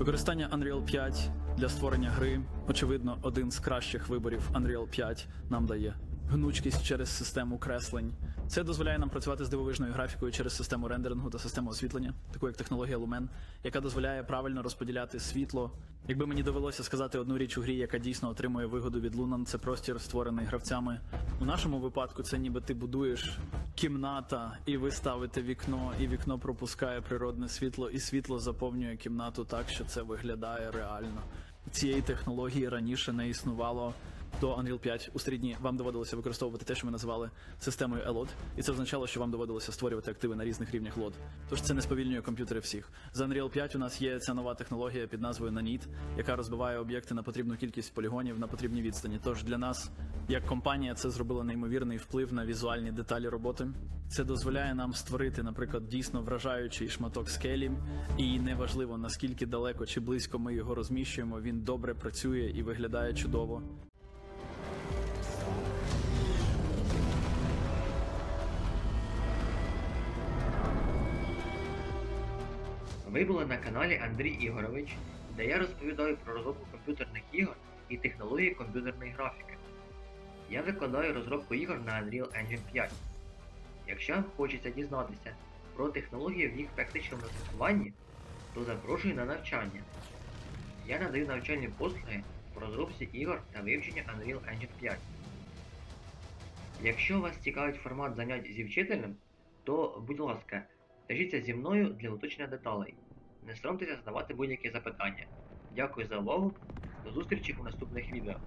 Використання Unreal 5 для створення гри, очевидно, один з кращих виборів Unreal 5 нам дає. Гнучкість через систему креслень. Це дозволяє нам працювати з дивовижною графікою через систему рендерингу та систему освітлення, таку як технологія Lumen, яка дозволяє правильно розподіляти світло. Якби мені довелося сказати одну річ у грі, яка дійсно отримує вигоду від Lunan, це простір, створений гравцями. У нашому випадку це ніби ти будуєш кімната, і ви ставите вікно, і вікно пропускає природне світло, і світло заповнює кімнату так, що це виглядає реально. Цієї технології раніше не існувало до Unreal 5 у старі дні вам доводилося використовувати те, що ми називали системою ELOD, і це означало, що вам доводилося створювати активи на різних рівнях лод. Тож це не сповільнює комп'ютери всіх. За Unreal 5 у нас є ця нова технологія під назвою Nanit, яка розбиває об'єкти на потрібну кількість полігонів на потрібній відстані. Тож для нас, як компанія, це зробило неймовірний вплив на візуальні деталі роботи. Це дозволяє нам створити, наприклад, дійсно вражаючий шматок скелі, і неважливо наскільки далеко чи близько ми його розміщуємо, він добре працює і виглядає чудово. Ви були на каналі Андрій Ігорович, де я розповідаю про розробку комп'ютерних ігор і технології комп'ютерної графіки. Я викладаю розробку ігор на Unreal Engine 5. Якщо хочеться дізнатися про технології в їх практичному застосуванні, то запрошую на навчання. Я надаю навчальні послуги по розробці ігор та вивченню Unreal Engine 5. Якщо вас цікавить формат занять зі вчителем, то, будь ласка, Зв'яжіться зі мною для уточнення деталей. Не соромтеся задавати будь-які запитання. Дякую за увагу. До зустрічі у наступних відео.